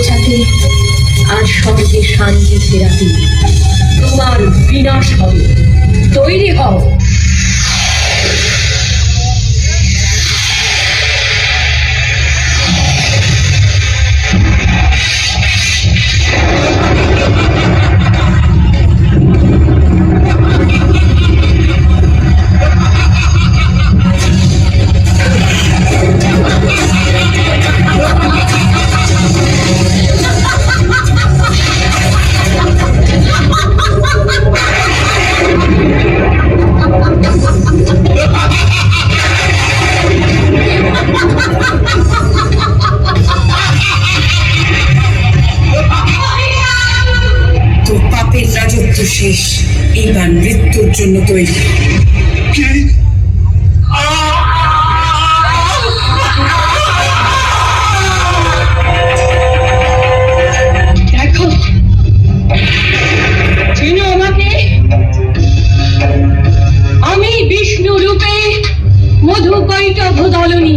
ঘোচাতে আর সবকে শান্তি ফেরাতে তোমার বিনাশ হবে। তৈরি হও। মৃত্যু শেষ এবার মৃত্যুর জন্য তৈরি। আমি বিষ্ণু রূপে মধুকৈটভ দলনী